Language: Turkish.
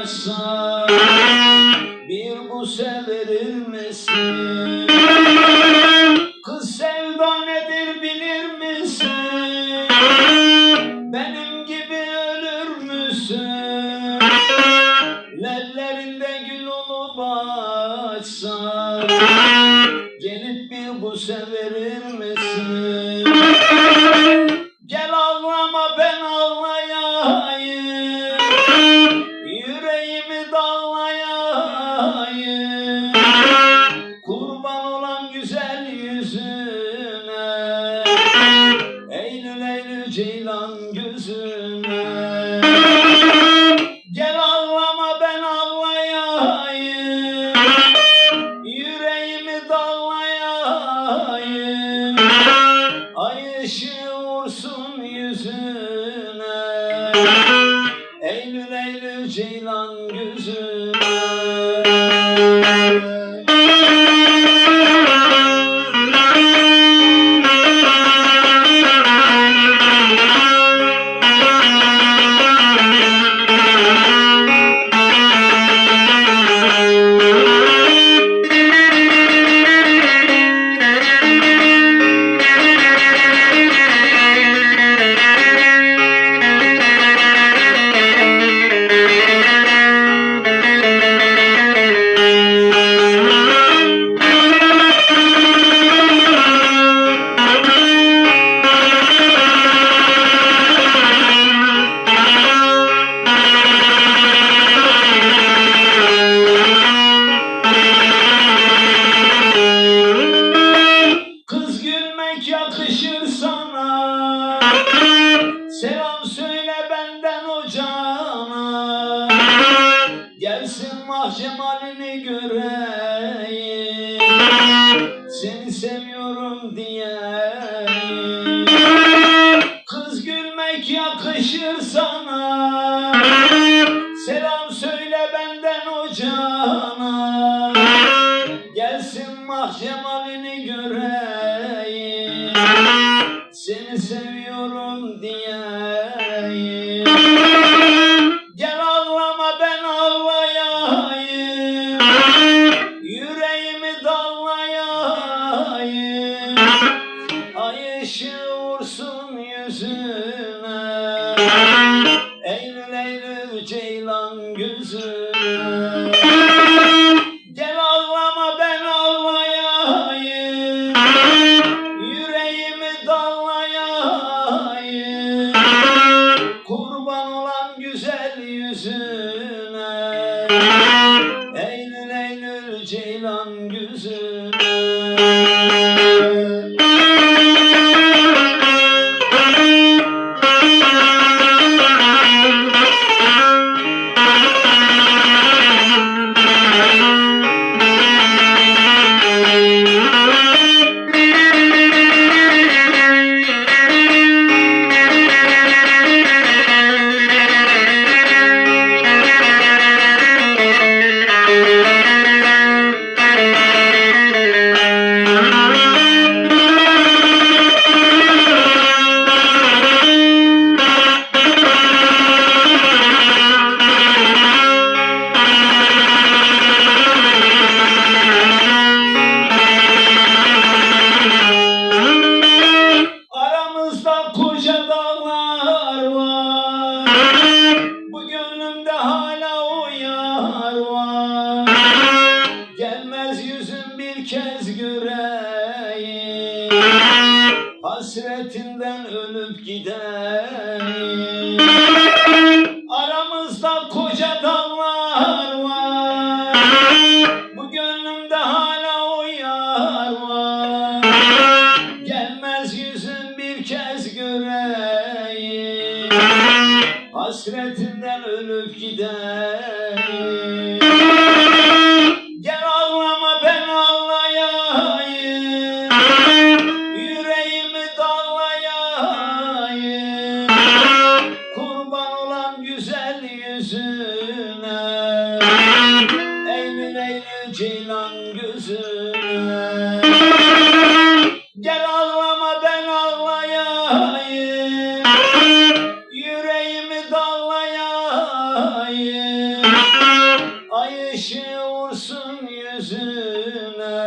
açsa bir bu verir misin? Kız sevda nedir bilir misin? Benim gibi ölür müsün? Lellerinde gül olup açsa Gelip bir bu verir misin? Gel ağlama Eylül Eylül ceylan göreyim. Seni seviyorum diye Kız gülmek yakışır sana. Selam söyle benden ocağına Gelsin mahcemalini göreyim. Seni seviyorum diyeyim ceylan gözüne Hasretinden ölüp gideyim Aramızda koca dağlar var. Bu gönlümde hala o yar var. Gelmez yüzün bir kez göreyim. Hasretinden ölüp gideyim yüzüne. Eylül eylül cilan gözüne. Gel ağlama ben ağlayayım. Yüreğimi dallayayım. Ay ışığı vursun yüzüne.